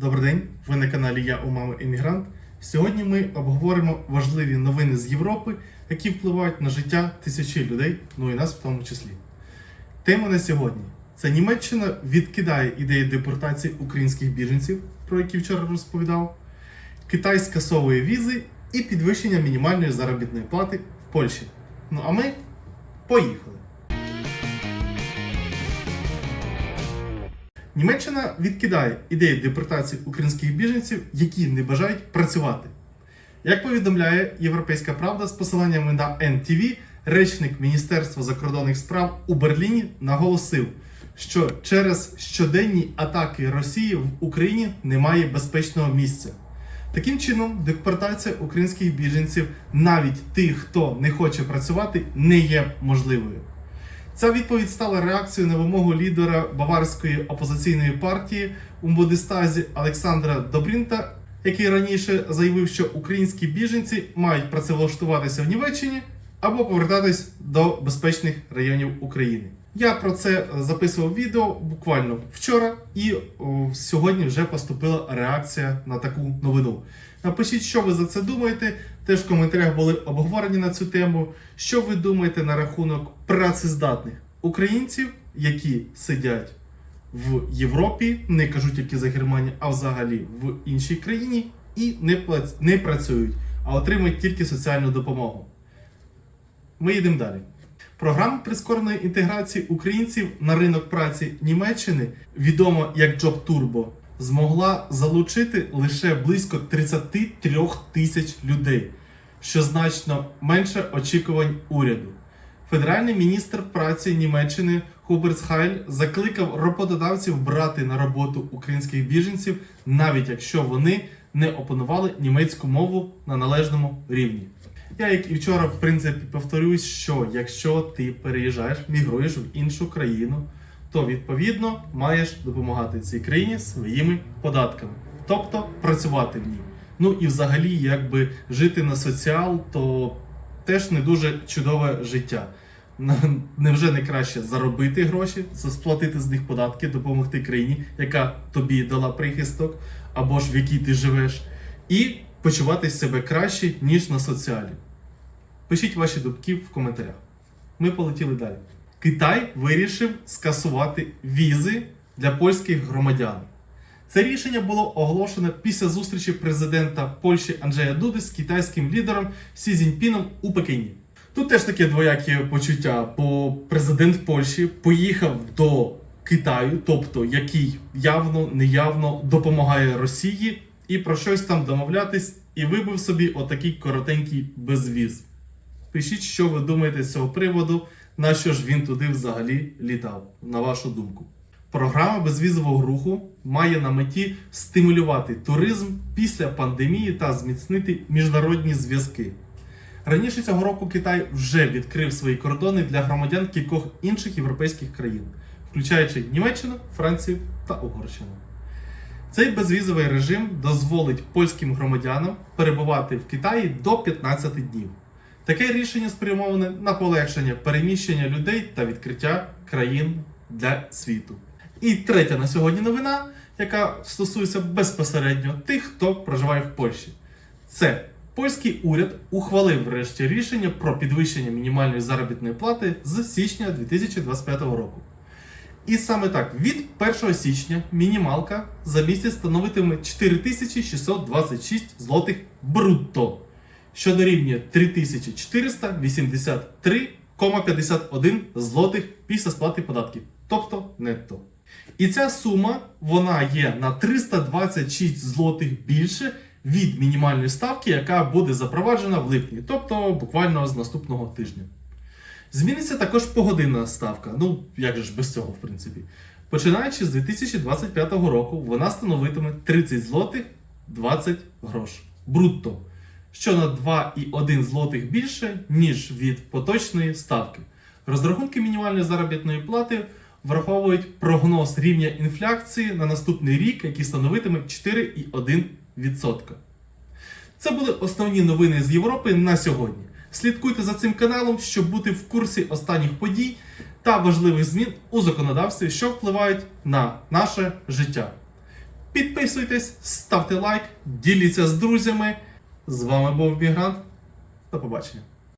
Добрий день, ви на каналі Я у мами Емігрант. Сьогодні ми обговоримо важливі новини з Європи, які впливають на життя тисячі людей, ну і нас в тому числі. Тема на сьогодні це Німеччина відкидає ідеї депортації українських біженців, про які вчора розповідав, Китай скасовує візи і підвищення мінімальної заробітної плати в Польщі. Ну а ми поїхали. Німеччина відкидає ідею депортації українських біженців, які не бажають працювати. Як повідомляє Європейська Правда з посиланнями на NTV, речник Міністерства закордонних справ у Берліні наголосив, що через щоденні атаки Росії в Україні немає безпечного місця. Таким чином, депортація українських біженців, навіть тих, хто не хоче працювати, не є можливою. Ця відповідь стала реакцією на вимогу лідера баварської опозиційної партії у Бундестазі Олександра Добрінта, який раніше заявив, що українські біженці мають працевлаштуватися в Німеччині або повертатись до безпечних районів України. Я про це записував відео буквально вчора, і о, сьогодні вже поступила реакція на таку новину. Напишіть, що ви за це думаєте. Теж в коментарях були обговорені на цю тему. Що ви думаєте на рахунок працездатних українців, які сидять в Європі, не кажу тільки за Германію, а взагалі в іншій країні, і не, не працюють, а отримують тільки соціальну допомогу. Ми йдемо далі. Програма прискореної інтеграції українців на ринок праці Німеччини, відома як Job Turbo, змогла залучити лише близько 33 тисяч людей, що значно менше очікувань уряду. Федеральний міністр праці Німеччини Хуберт Хайль закликав роботодавців брати на роботу українських біженців, навіть якщо вони не опанували німецьку мову на належному рівні. Я, як і вчора, в принципі, повторюсь, що якщо ти переїжджаєш, мігруєш в іншу країну, то відповідно маєш допомагати цій країні своїми податками, тобто працювати в ній. Ну і взагалі, якби жити на соціал, то теж не дуже чудове життя. Невже не краще заробити гроші, сплатити з них податки, допомогти країні, яка тобі дала прихисток, або ж в якій ти живеш, і почувати себе краще, ніж на соціалі. Пишіть ваші думки в коментарях. Ми полетіли далі. Китай вирішив скасувати візи для польських громадян. Це рішення було оголошено після зустрічі президента Польщі Анджея Дуди з китайським лідером Сі Цзіньпіном у Пекіні. Тут теж таке двоякі почуття, бо президент Польщі поїхав до Китаю, тобто який явно неявно допомагає Росії, і про щось там домовлятись, і вибив собі отакий коротенький безвіз. Пишіть, що ви думаєте з цього приводу, на що ж він туди взагалі літав, на вашу думку. Програма безвізового руху має на меті стимулювати туризм після пандемії та зміцнити міжнародні зв'язки. Раніше цього року Китай вже відкрив свої кордони для громадян кількох інших європейських країн, включаючи Німеччину, Францію та Угорщину. Цей безвізовий режим дозволить польським громадянам перебувати в Китаї до 15 днів. Таке рішення спрямоване на полегшення переміщення людей та відкриття країн для світу. І третя на сьогодні новина, яка стосується безпосередньо тих, хто проживає в Польщі. Це польський уряд ухвалив врешті рішення про підвищення мінімальної заробітної плати з січня 2025 року. І саме так, від 1 січня мінімалка за місяць становитиме 4626 злотих брутто, що дорівнює 3483,51 злотих після сплати податків, тобто нетто. І ця сума вона є на 326 злотих більше від мінімальної ставки, яка буде запроваджена в липні, тобто буквально з наступного тижня. Зміниться також погодинна ставка. Ну, як же ж без цього, в принципі. Починаючи з 2025 року, вона становитиме 30 злотих 20 грош брутто, що на 2,1 злотих більше, ніж від поточної ставки. Розрахунки мінімальної заробітної плати враховують прогноз рівня інфляції на наступний рік, який становитиме 4,1%. Це були основні новини з Європи на сьогодні. Слідкуйте за цим каналом, щоб бути в курсі останніх подій та важливих змін у законодавстві, що впливають на наше життя. Підписуйтесь, ставте лайк, діліться з друзями. З вами був Мігрант. До побачення.